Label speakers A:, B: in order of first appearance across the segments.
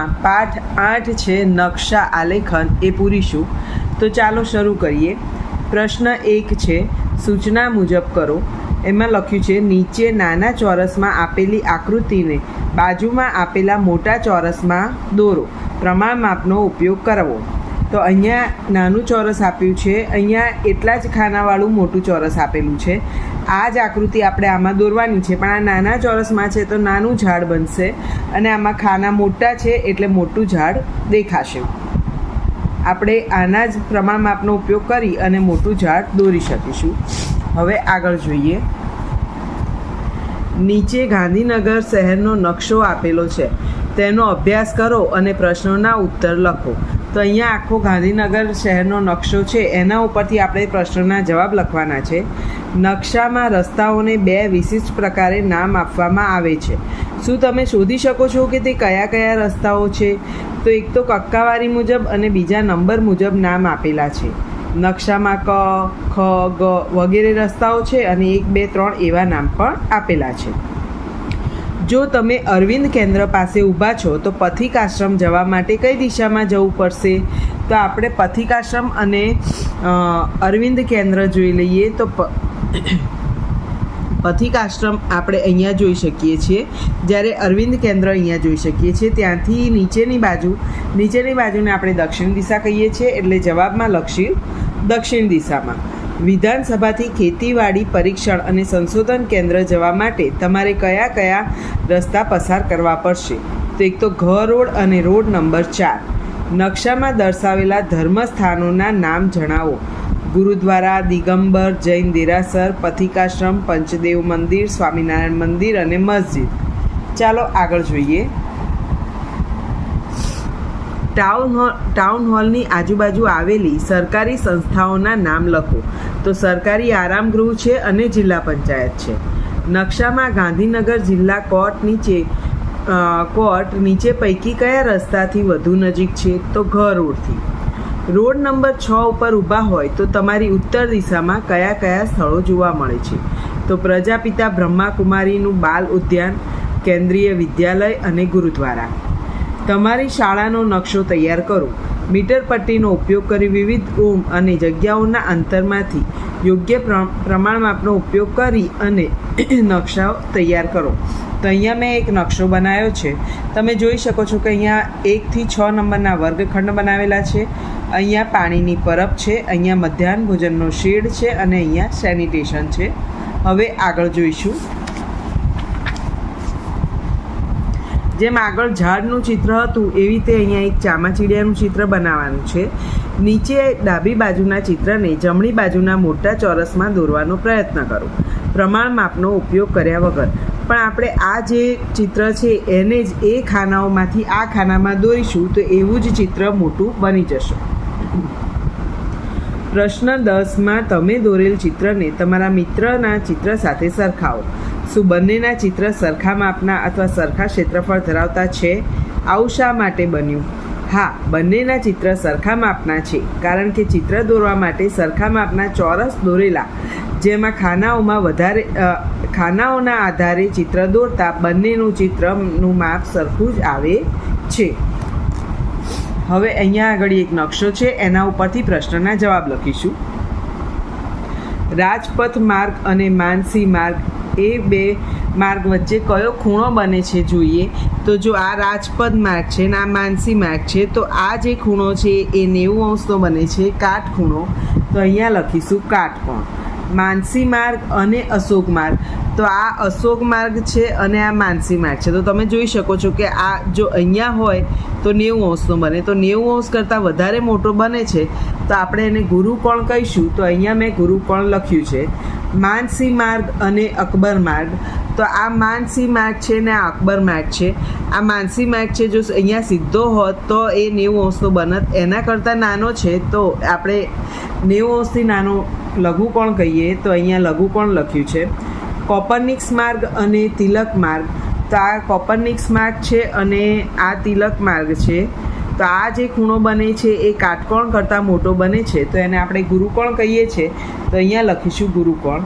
A: પાઠ આઠ છે, નકશા આલેખન, એ પૂરીશું તો ચાલો શરૂ કરીએ. પ્રશ્ન એક છે, સૂચના મુજબ કરો. એમાં લખ્યું છે, નીચે નાના ચોરસમાં આપેલી આકૃતિને બાજુમાં આપેલા મોટા ચોરસમાં દોરો. પ્રમાણ માપનો ઉપયોગ કરવો. તો અહીંયા નાનું ચોરસ આપ્યું છે. અહીંયા એટલા જ ખાનાવાળું મોટું ચોરસ આપેલું છે. આ જ આકૃતિ આપણે આમાં દોરવાની છે, પણ આ નાના ચોરસમાં છે તો નાનું ઝાડ બનશે અને આમાં ખાના મોટા છે એટલે મોટું ઝાડ દેખાશે. આપણે આના જ પ્રમાણ માપનો ઉપયોગ કરી અને મોટું ઝાડ દોરી શકીશું. હવે આગળ જોઈએ. નીચે ગાંધીનગર શહેરનો નકશો આપેલો છે. તેનો અભ્યાસ કરો અને પ્રશ્નોના ઉત્તર લખો. તો અહીંયા આખો ગાંધીનગર શહેરનો નકશો છે. એના ઉપરથી આપણે પ્રશ્નના જવાબ લખવાના છે. નકશામાં રસ્તાઓને બે વિશિષ્ટ પ્રકારે નામ આપવામાં આવે છે. શું તમે શોધી શકો છો કે તે કયા કયા રસ્તાઓ છે? તો એક તો કક્કાવારી મુજબ અને બીજા નંબર મુજબ નામ આપેલા છે. નકશામાં ક, ખ, ગ વગેરે રસ્તાઓ છે અને એક, બે, ત્રણ એવા નામ પણ આપેલા છે. જો તમે અરવિંદ કેન્દ્ર પાસે ઊભા છો, તો પથિક આશ્રમ જવા માટે કઈ દિશામાં જવું પડશે? તો આપણે પથિક આશ્રમ અને અરવિંદ કેન્દ્ર જોઈ લઈએ તો પથિક આશ્રમ આપણે અહીંયા જોઈ શકીએ છીએ. જ્યારે અરવિંદ કેન્દ્ર અહીંયા જોઈ શકીએ છીએ. ત્યાંથી નીચેની બાજુ, નીચેની બાજુને આપણે દક્ષિણ દિશા કહીએ છીએ. એટલે જવાબમાં લક્ષ્યું દક્ષિણ દિશામાં. વિધાનસભાથી ખેતીવાડી, પરીક્ષણ અને સંશોધન કેન્દ્ર જવા માટે તમારે કયા કયા રસ્તા પસાર કરવા પડશે? તો એક તો ઘ રોડ અને રોડ નંબર ચાર. નકશામાં દર્શાવેલા ધર્મસ્થાનોના નામ જણાવો. ગુરુદ્વારા, દિગંબર, જૈન દેરાસર, પથિકાશ્રમ, પંચદેવ મંદિર, સ્વામિનારાયણ મંદિર અને મસ્જિદ. ચાલો આગળ જોઈએ. ટાઉન હોલ ટાઉન હોલની આજુબાજુ આવેલી સરકારી સંસ્થાઓના નામ લખો. તો સરકારી આરામગૃહ છે અને જિલ્લા પંચાયત છે. નકશામાં ગાંધીનગર જિલ્લા કોર્ટ નીચે કોર્ટ નીચે પૈકી કયા રસ્તાથી વધુ નજીક છે? તો ઘ રોડથી. રોડ નંબર છ ઉપર ઊભા હોય તો તમારી ઉત્તર દિશામાં કયા કયા સ્થળો જોવા મળે છે? તો પ્રજાપિતા બ્રહ્માકુમારીનું બાલ ઉદ્યાન, કેન્દ્રીય વિદ્યાલય અને ગુરુદ્વારા. તમારી શાળાનો નકશો તૈયાર કરો. મીટર પટ્ટીનો ઉપયોગ કરી વિવિધ રૂમ અને જગ્યાઓના અંતરમાંથી યોગ્ય પ્ર- પ્રમાણમાપનો ઉપયોગ કરી અને નકશાઓ તૈયાર કરો. તો અહીંયા મેં એક નકશો બનાવ્યો છે. તમે જોઈ શકો છો કે અહીંયા એકથી છ નંબરના વર્ગખંડ બનાવેલા છે. અહીંયા પાણીની પરબ છે, અહીંયા મધ્યાહન ભોજનનો શેડ છે અને અહીંયા સેનિટેશન છે. હવે આગળ જોઈશું. જેમ આગળ ઝાડનું ચિત્ર હતું, એવી રીતે અહીંયા એક ચામાચીડિયાનું ચિત્ર બનાવવાનું છે. નીચે ડાબી બાજુના ચિત્રને જમણી બાજુના મોટા ચોરસમાં દોરવાનો પ્રયત્ન કરો. પ્રમાણ માપનો ઉપયોગ કર્યા વગર. પણ આપણે આ જે ચિત્ર છે, એને જ એ ખાનાઓમાંથી આ ખાનામાં દોરીશું, તો એવું જ ચિત્ર મોટું બની જશે. પ્રશ્ન દસમાં, તમે દોરેલ ચિત્રને તમારા મિત્રના ચિત્ર સાથે સરખાવો. શું બંનેના ચિત્ર સરખા માપના અથવા સરખા ક્ષેત્રફળ ધરાવતા છે? આવું શા માટે બન્યું? હા, બંનેના ચિત્ર સરખા માપના છે, કારણ કે ચિત્ર દોરવા માટે સરખા માપના ચોરસ દોરેલા, જેમાં ખાનાઓમાં વધારે ખાનાઓના આધારે ચિત્ર દોરતા બંનેનું ચિત્રનું માપ સરખું જ આવે છે. હવે અહીંયા આગળ એક નકશો છે, એના ઉપરથી પ્રશ્નના જવાબ લખીશું. રાજપથ માર્ગ અને માનસી માર્ગ એ બે માર્ગ વચ્ચે કયો ખૂણો બને છે જોઈએ? તો જો આ રાજપદ માર્ગ છે ને આ માનસી માર્ગ છે, તો આ જે ખૂણો છે એ નેવું અંશનો બને છે કાટ ખૂણો. તો અહીંયા લખીશું કાટકોણ માનસી માર્ગ અને અશોક માર્ગ. તો આ અશોક માર્ગ છે અને આ માનસી માર્ગ છે. તો તમે જોઈ શકો છો કે આ જો અહીંયા હોય તો નેવું અંશનો બને. તો નેવું અંશ કરતાં વધારે મોટો બને છે. તો આપણે એને ગુરુકોણ કહીશું. તો અહીંયા મેં ગુરુકોણ લખ્યું છે. માનસી માર્ગ અને અકબર માર્ગ. તો આ માનસી માર્ગ છે ને આ અકબર માર્ગ છે. આ માનસી માર્ગ છે જો અહીંયા સીધો હોત તો એ નેવું અંશનો બનત. એના કરતાં નાનો છે તો આપણે નેવું અંશથી નાનો લઘુકોણ કહીએ તો અહીંયા લઘુકોણ લખ્યું છે? કોપરનિક્સ માર્ગ અને તિલક માર્ગ. તો આ કોપરનિક્સ માર્ગ છે અને આ તિલક માર્ગ છે. તો આ જે ખૂણો બને છે, એ કાટકોણ કરતાં મોટો બને છે, તો એને આપણે ગુરુકોણ કહીએ છીએ. તો અહીંયા લખીશું ગુરુકોણ.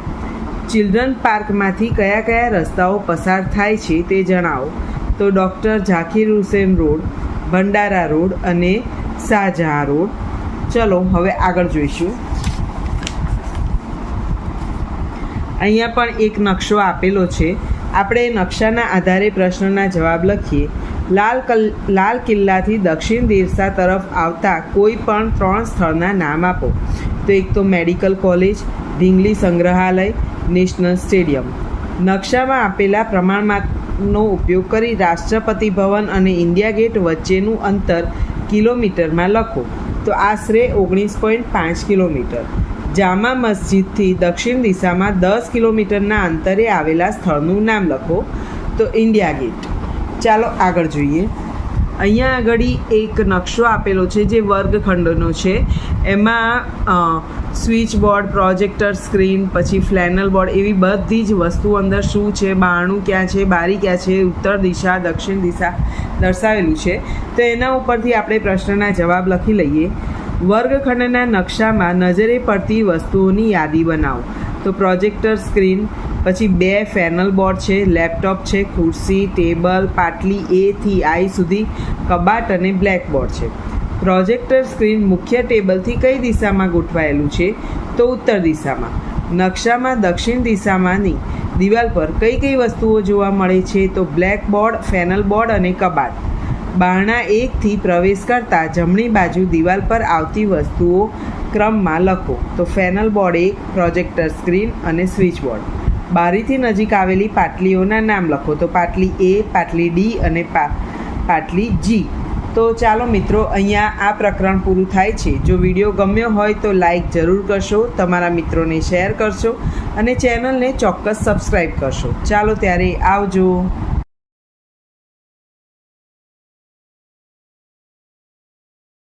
A: ચિલ્ડ્રન પાર્કમાંથી કયા કયા રસ્તાઓ પસાર થાય છે તે જણાવો. તો doctor Zakir Hussain road, Bhandara road અને શાહજહાં રોડ. ચલો, હવે આગળ જોઈશું. અહીંયા પણ એક નકશો આપેલો છે. આપણે નકશાના આધારે પ્રશ્નના જવાબ લખીએ. લાલ લાલ કિલ્લાથી દક્ષિણ દિરસા તરફ આવતા કોઈ પણ ત્રણ સ્થળના નામ આપો. તો એક તો મેડિકલ કોલેજ, ઢીંગલી સંગ્રહાલય, નેશનલ સ્ટેડિયમ. નકશામાં આપેલા પ્રમાણમાંનો ઉપયોગ કરી રાષ્ટ્રપતિ ભવન અને ઇન્ડિયા ગેટ વચ્ચેનું અંતર કિલોમીટરમાં લખો. તો આશરે ઓગણીસ પોઈન્ટ પાંચ કિલોમીટર. જામા મસ્જિદથી દક્ષિણ દિશામાં દસ કિલોમીટરના અંતરે આવેલા સ્થળનું નામ લખો. તો ઇન્ડિયા ગેટ. ચાલો આગળ જોઈએ. અહીંયા આગળ એક નકશો આપેલો છે જે વર્ગખંડનો છે. એમાં સ્વિચ બોર્ડ પ્રોજેક્ટર સ્ક્રીન, પછી ફ્લેનલ બોર્ડ એવી બધી જ વસ્તુ અંદર શું છે, બાણું ક્યાં છે, બારી ક્યાં છે, ઉત્તર દિશા, દક્ષિણ દિશા દર્શાવેલું છે. તો એના ઉપરથી આપણે પ્રશ્નના જવાબ લખી લઈએ. વર્ગખંડના નકશામાં નજરે પડતી વસ્તુઓની યાદી બનાવો. તો પ્રોજેક્ટર સ્ક્રીન પછી બે ફેનલ બોર્ડ છે, લેપટોપ છે, ખુરશી, ટેબલ, પાટલી એથી આઈ સુધી કબાટ અને બ્લેકબોર્ડ છે. પ્રોજેક્ટર સ્ક્રીન મુખ્ય ટેબલથી કઈ દિશામાં ગોઠવાયેલું છે? તો ઉત્તર દિશામાં. નકશામાં, દક્ષિણ દિશામાંની દિવાલ પર કઈ કઈ વસ્તુઓ જોવા મળે છે? તો બ્લેકબોર્ડ, ફેનલ બોર્ડ અને કબાટ. બારણા એકથી પ્રવેશ કરતા જમણી બાજુ દિવાલ પર આવતી વસ્તુઓ ક્રમમાં લખો. તો ફેનલ બોર્ડ એક, પ્રોજેક્ટર સ્ક્રીન અને સ્વિચ બોર્ડ બારીથી નજીક આવેલી પાટલીઓના નામ લખો. તો પાટલી એ, પાટલી ડી અને પાટલી જી. તો ચાલો મિત્રો, અહીંયા આ પ્રકરણ પૂરું થાય છે. જો વીડિયો ગમ્યો હોય તો લાઈક જરૂર કરશો, તમારા મિત્રોને શેર કરશો અને ચેનલને ચોક્કસ સબસ્ક્રાઈબ કરશો. ચાલો ત્યારે આવજો.